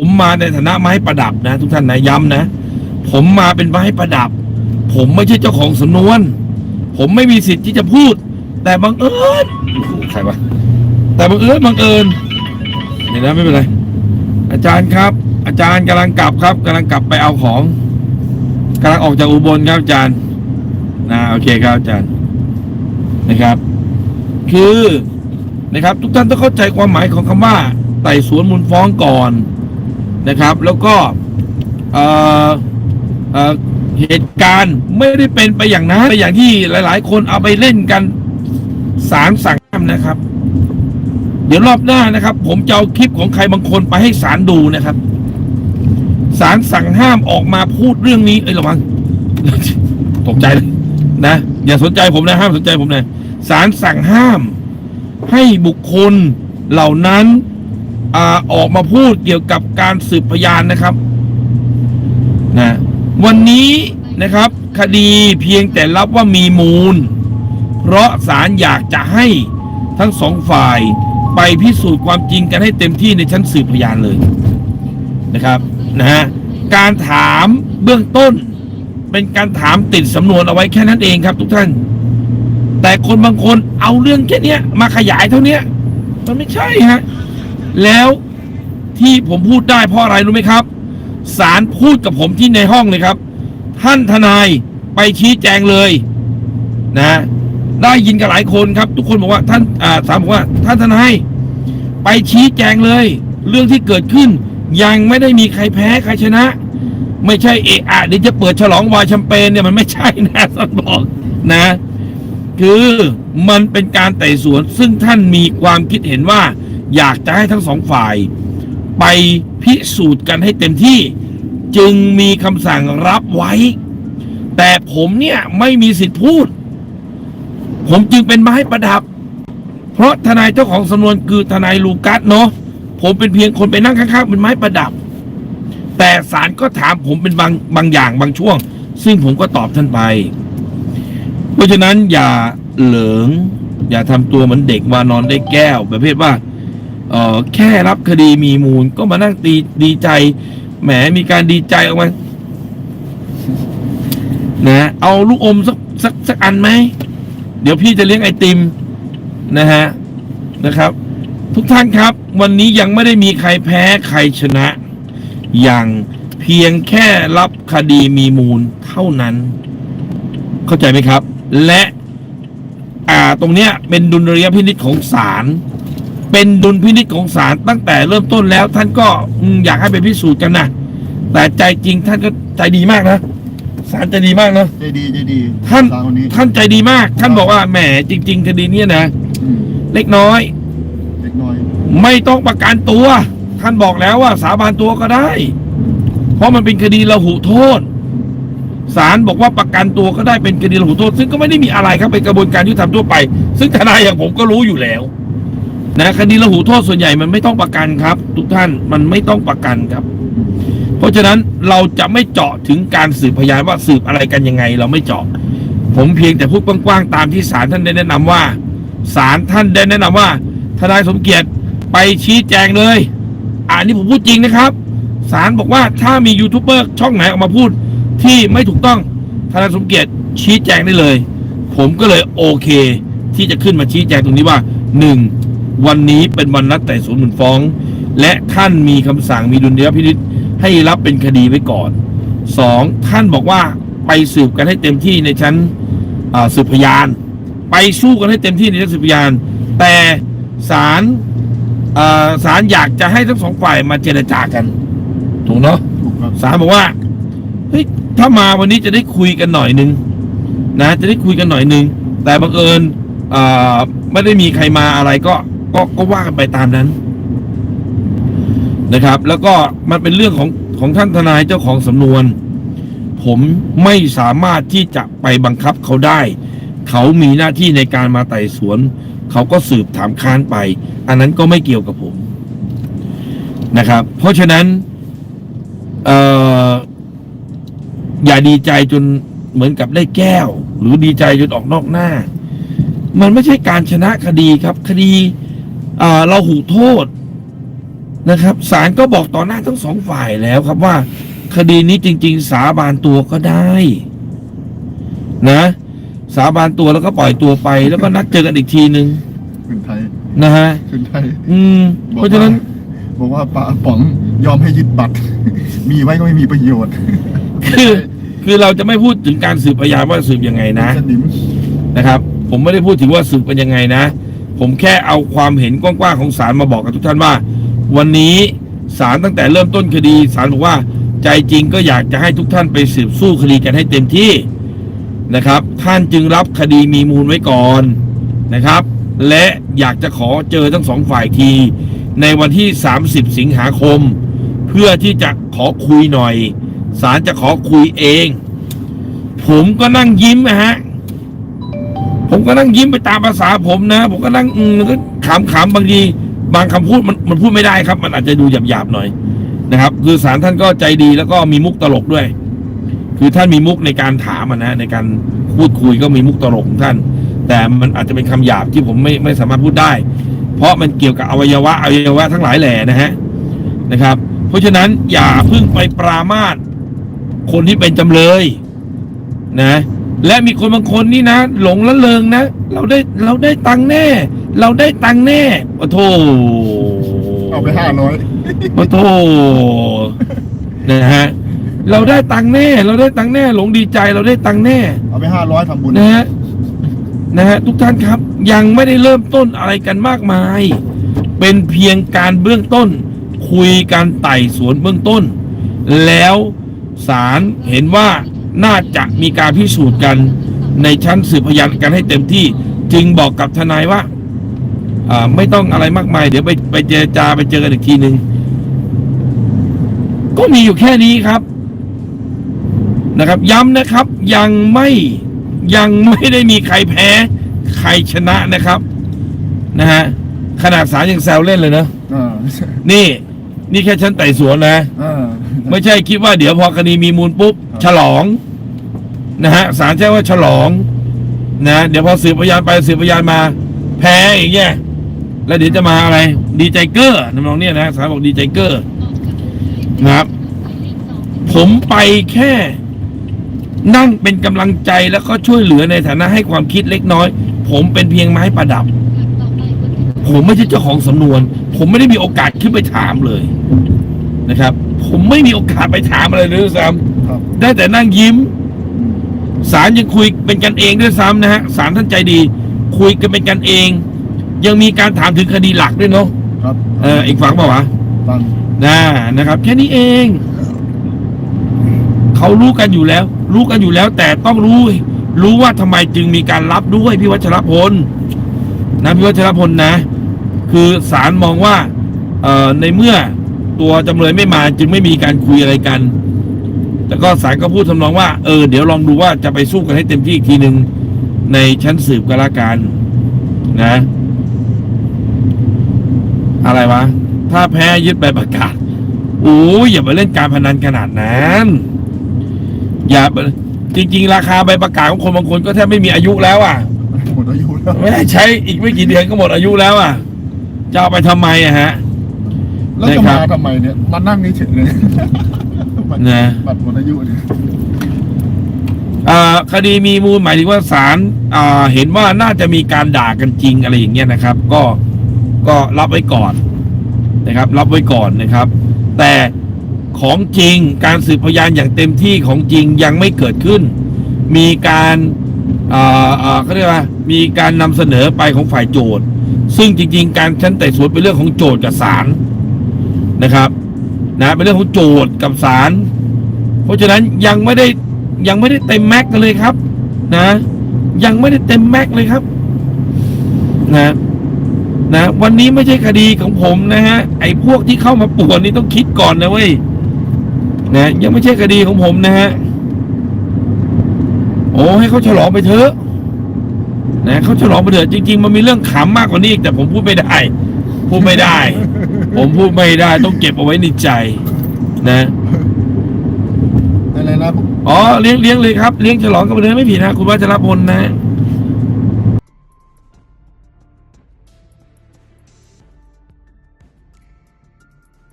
ผมมาในฐานะไม้ประดับนะ ทุกท่านนะย้ำนะ ผมมาเป็นไม้ประดับ ผมไม่ใช่เจ้าของสำนวน ผมไม่มีสิทธิ์ที่จะพูด แต่บังเอิญโอ้โหใครวะแต่บังเอิญบังเอิญเดี๋ยนะไม่เป็นไร อาจารย์ครับ อาจารย์กำลังกลับครับกำลังกลับไปเอาของกำลังออกจากอุบลครับอาจารย์นะโอเคครับอาจารย์นะครับ คือนะครับ ทุกท่านต้องเข้าใจความหมายของคำว่าไต่สวนมูลฟ้องก่อน นะครับ แล้วก็เหตุการณ์ไม่ได้เป็นไปอย่างนั้นไปอย่างที่หลาย ๆ คนเอาไปเล่นกันสารสั่งห้ามนะครับ เดี๋ยวรอบหน้านะครับ ผมจะเอาคลิปของใครบางคนไปให้ศาลดูนะครับศาลสั่งห้ามออกมาพูดเรื่องนี้ เอ้ยระวังตกใจเลยนะอย่าสนใจผมนะห้ามสนใจผมนะศาลสั่งห้าม ให้บุคคลเหล่านั้น อออกมาพูดเกี่ยวกับการสืบพยานนะครับนะวันนี้นะครับ คดีเพียงแต่รับว่ามีมูล เพราะศาลอยากจะให้ทั้งสองฝ่ายไปพิสูจน์ความจริงกันให้เต็มที่ในชั้นสืบพยานเลยนะครับนะฮะการถามเบื้องต้น เป็นการถามติดสำนวนเอาไว้แค่นั้นเองครับทุกท่าน แต่คนบางคนเอาเรื่องแค่นี้มาขยายเท่านี้มันไม่ใช่ฮะ แล้วที่ผมพูดได้เพราะอะไรรู้ไหมครับศาลพูดกับผมที่ในห้องเลยครับ ท่านทนายไปชี้แจงเลย นะ ได้ยินกันหลายคนครับ ทุกคนบอกว่าท่านอ่าศาลบอกว่า ท่านทนายไปชี้แจงเลย เรื่องที่เกิดขึ้น ยังไม่ได้มีใครแพ้ใครชนะ ไม่ใช่เอะอะเดี๋ยวจะเปิดฉลองวายแชมเปญเนี่ยมันไม่ใช่นะท่านบอกนะ คือมันเป็นการไต่สวนซึ่งท่านมีความคิดเห็นว่า อยากจะให้ทั้งสองฝ่าย ไปพิสูจน์กันให้เต็มที่ จึงมีคำสั่งรับไว้ แต่ผมเนี่ยไม่มีสิทธิ์พูด ผมจึงเป็นไม้ประดับ เพราะทนายเจ้าของสำนวนคือทนายลูกัสเนาะผมเป็นเพียงคนไปนั่งข้างๆเป็นไม้ประดับ แต่ศาลก็ถามผมเป็นบางบางอย่างบางช่วง ซึ่งผมก็ตอบท่านไป เพราะฉะนั้นอย่าเหลิงอย่าทำตัวเหมือนเด็กวานอนได้แก้วประเภทว่า เออแค่รับคดีมีมูลก็มานั่งตีดีใจ แหมมีการดีใจออกมานะเอาลูกอมสักสักสักอันไหม เดี๋ยวพี่จะเลี้ยงไอติมนะฮะนะครับ ทุกท่านครับ วันนี้ยังไม่ได้มีใครแพ้ใครชนะ อย่างเพียงแค่รับคดีมีมูลเท่านั้น เข้าใจไหมครับ และ อ่าตรงเนี้ยเป็นดุลยพินิจของศาล เป็นดุลพินิจของศาลตั้งแต่เริ่มต้นแล้ว ท่านก็อืมอยากให้ไปพิสูจน์กันนะแต่ใจจริงท่านก็ใจดีมากนะศาลใจดีมากนะใจดีใจดี ท่านสาวคนนี้ท่านใจดีมาก ท่านบอกว่าแหมจริง ๆ คดีเนี้ยนะอืมเล็กน้อย เล็กน้อย ไม่ต้องประกันตัว ท่านบอกแล้วว่า สาบานตัวก็ได้ เพราะมันเป็นคดีระหุโทษศาลบอกว่าประกันตัวก็ได้เป็นคดีระหุโทษ ซึ่งก็ไม่ได้มีอะไรครับเป็นกระบวนการยุติธรรมทั่วไป ซึ่งทนายอย่างผมก็รู้อยู่แล้ว นะคดีระหุโทษส่วนใหญ่มันไม่ต้องประกันครับ ทุกท่านมันไม่ต้องประกันครับ เพราะฉะนั้นเราจะไม่เจาะถึงการสืบพยานว่าสืบอะไรกันยังไง เราไม่เจาะ ผมเพียงแต่พูดกว้างๆตามที่ศาลท่านได้แนะนำว่าศาลท่านได้แนะนำว่าทนายสมเกียรติไปชี้แจงเลยอันนี้ผมพูดจริงนะครับศาลบอกว่าถ้ามียูทูบเบอร์ช่องไหนออกมาพูดที่ไม่ถูกต้องทนายสมเกียรติชี้แจงได้เลย ผมก็เลยโอเค ที่จะขึ้นมาชี้แจงตรงนี้ว่าหนึ่ง วันนี้เป็นวันนัดไต่สวนมูลฟ้อง และท่านมีคำสั่งมีดุลยพินิษให้รับเป็นคดีไว้ก่อนสองท่านบอกว่าไปสืบกันให้เต็มที่ในชั้นอ่าสืบพยาน ไปสู้กันให้เต็มที่ในชั้นสืบพยาน แต่ศาลเอ่อศาลอยากจะให้ทั้งสองฝ่ายมาเจรจากัน ถูกเนาะถูกครับศาลบอกว่าเฮ้ยถ้ามาวันนี้จะได้คุยกันหน่อยนึงนะจะได้คุยกันหน่อยนึงแต่บังเอิญอ่าไม่ได้มีใครมาอะไรก็ ก็ก็ว่ากันไปตามนั้นนะครับ แล้วก็มันเป็นเรื่องของของท่านทนายเจ้าของสำนวน ผมไม่สามารถที่จะไปบังคับเขาได้ เขามีหน้าที่ในการมาไต่สวน เขาก็สืบถามค้านไป อันนั้นก็ไม่เกี่ยวกับผมนะครับ เพราะฉะนั้นเอ่ออย่าดีใจจนเหมือนกับได้แก้ว หรือดีใจจนออกนอกหน้า มันไม่ใช่การชนะคดีครับ คดี เราหูโทษนะครับศาลก็บอกต่อหน้าทั้งสองฝ่ายแล้วครับว่า คดีนี้จริง ๆ สาบานตัวก็ได้ นะ สาบานตัวแล้วก็ปล่อยตัวไป แล้วก็นัดเจอกันอีกทีหนึ่งขึ้นไทยนะฮะขึ้นไทยอืมเพราะฉะนั้น บอกว่าป้าป๋องยอมให้ยึดบัตร มีไว้ก็ไม่มีประโยชน์ คือคือเราจะไม่พูดถึงการสืบพยานว่าสืบยังไงนะสนิมนะครับ ผมไม่ได้พูดถึงว่าสืบเป็นยังไงนะ ผมแค่เอาความเห็นกว้างๆของศาลมาบอกกับทุกท่านว่า วันนี้ศาลตั้งแต่เริ่มต้นคดีศาลบอกว่าใจจริงก็อยากจะให้ทุกท่านไปสืบสู้คดีกันให้เต็มที่นะครับ ท่านจึงรับคดีมีมูลไว้ก่อนนะครับ และอยากจะขอเจอทั้งสองฝ่ายที ในวันที่ 30 สิงหาคม เพื่อที่จะขอคุยหน่อยศาลจะขอคุยเอง ผมก็นั่งยิ้มนะฮะ ผมก็นั่งยิ้มไปตามภาษาผมนะ ผมก็นั่งอืมก็ขำๆบางทีบางคำพูดมันมันพูดไม่ได้ครับ มันอาจจะดูหยาบๆหน่อยนะครับ คือสารท่านก็ใจดีแล้วก็มีมุกตลกด้วย คือท่านมีมุกในการถามนะในการพูดคุยก็มีมุกตลกของท่าน แต่มันอาจจะเป็นคำหยาบที่ผมไม่ไม่สามารถพูดได้ เพราะมันเกี่ยวกับอวัยวะอวัยวะทั้งหลายแหล่นะฮะนะครับ เพราะฉะนั้นอย่าเพิ่งไปปรามาสคนที่เป็นจำเลยนะ และมีคนบางคนนี่นะ หลงละเริงนะ เราได้เราได้ตังค์แน่ เราได้ตังค์แน่โอ้โถเอาไปห้าร้อยโอ้โถนะฮะเราได้ตังค์แน่ เราได้ตังค์แน่ หลงดีใจเราได้ตังค์แน่ เอาไปห้าร้อยทำบุญนะฮะนะฮะทุกท่านครับยังไม่ได้เริ่มต้นอะไรกันมากมาย เป็นเพียงการเบื้องต้น คุยการไต่สวนเบื้องต้น แล้วศาลเห็นว่า น่าจะมีการพิสูจน์กันในชั้นสืบพยานกันให้เต็มที่จึงบอกกับทนายว่าอ่าไม่ต้องอะไรมากมาย เดี๋ยวไปไปเจรจาไปเจอกันอีกทีหนึ่งก็มีอยู่แค่นี้ครับนะครับ ย้ำนะครับยังไม่ยังไม่ได้มีใครแพ้ ใครชนะนะครับ นะฮะขนาดสารยังแซวเล่นเลยเนอะอ่านี่ นี่แค่ชั้นไต่สวนนะอ่า ไม่ใช่คิดว่าเดี๋ยวพอคดีมีมูลปุ๊บครับฉลอง นะฮะศาลใช้ว่าฉลอง นะ เดี๋ยวพอสืบพยานไปสืบพยานมา แพ้อย่างเงี้ยแล้วเดี๋ยวจะมาอะไร ดีใจเกอร์น้องๆเนี่ยนะศาลบอกดีใจเกอร์นะครับ ผมไปแค่ นั่งเป็นกำลังใจแล้วก็ช่วยเหลือในฐานะให้ความคิดเล็กน้อย ผมเป็นเพียงไม้ประดับ ผมไม่ใช่เจ้าของสำนวน ผมไม่ได้มีโอกาสขึ้นไปถามเลยนะครับ ผมไม่มีโอกาสไปถามอะไรเลยด้วยซ้ครับำได้แต่นั่งยิ้มศาลยังคุยเป็นกันเองด้วยซ้ำนะฮะศาลท่านใจดี คุยกันเป็นกันเอง ยังมีการถามถึงคดีหลักด้วยเนาะครับเอออีกฝั่งเปล่าวะฟังนะนะครับ แค่นี้เอง เขารู้กันอยู่แล้ว รู้กันอยู่แล้ว แต่ต้องรู้ รู้ว่าทำไมจึงมีการรับด้วยพี่วัชรพลนะพี่วัชรพลนะ คือศาลมองว่า เอ่อในเมื่อ ตัวจำเลยไม่มาจึงไม่มีการคุยอะไรกัน แต่ก็ศาลก็พูดทำนองว่า เออ เดี๋ยวลองดูว่าจะไปสู้กันให้เต็มที่อีกทีหนึ่งในชั้นสืบก็แล้วกันนะ อะไรวะ ถ้าแพ้ยึดใบประกาศโอ้ยอย่าไปเล่นการพนันขนาดนั้น อย่าไปจริง ๆ ราคาใบประกาศของคนบางคนก็แทบไม่มีอายุแล้วอะหมดอายุแล้วไม่ได้ใช้อีกไม่กี่เดือนก็หมดอายุแล้วอะจะเอาไปทำไมอะฮะ แล้วจะนะครัมาบทำไมเนี่ยมานั่งนี่เฉยเลยบัตรนะบัตรหมดอายุเนี่ยอ่าคดีมีมูลหมายถึงว่าศาลอ่าเห็นว่าน่าจะมีการด่ากันจริงอะไรอย่างเงี้ยนะครับ ก็ก็รับไว้ก่อนนะครับ รับไว้ก่อนนะครับ แต่ของจริงการสืบพยานอย่างเต็มที่ของจริงยังไม่เกิดขึ้น มีการอ่าอ่าเขาเรียกว่ามีการนำเสนอไปของฝ่ายโจทย์ ซึ่งจริง ๆ การชั้นไต่สวนเป็นเรื่องของโจทย์กับศาล นะครับ นะเป็นเรื่องของโจทย์กับศาลเพราะฉะนั้นยังไม่ได้ยังไม่ได้เต็มแม็กซ์กันเลยครับ นะ ยังไม่ได้เต็มแม็กซ์เลยครับ นะนะวันนี้ไม่ใช่คดีของผมนะฮะ ไอ้พวกที่เข้ามาป่วนนี่ต้องคิดก่อนนะเว้ยนะยังไม่ใช่คดีของผมนะฮะโอ้ให้เขาฉลองไปเถอะนะเขาฉลองไปเถอะจริง ๆ มันมีเรื่องขำมากกว่านี้อีกแต่ผมพูดไม่ได้ พูดไม่ได้ ผมพูดไม่ได้ต้องเก็บเอาไว้ในใจ นะอะไรนะอ๋อเลี้ยงเลี้ยงเลยครับเลี้ยงฉลองกับเรือไม่ผิดนะคุณวัชรพลนะ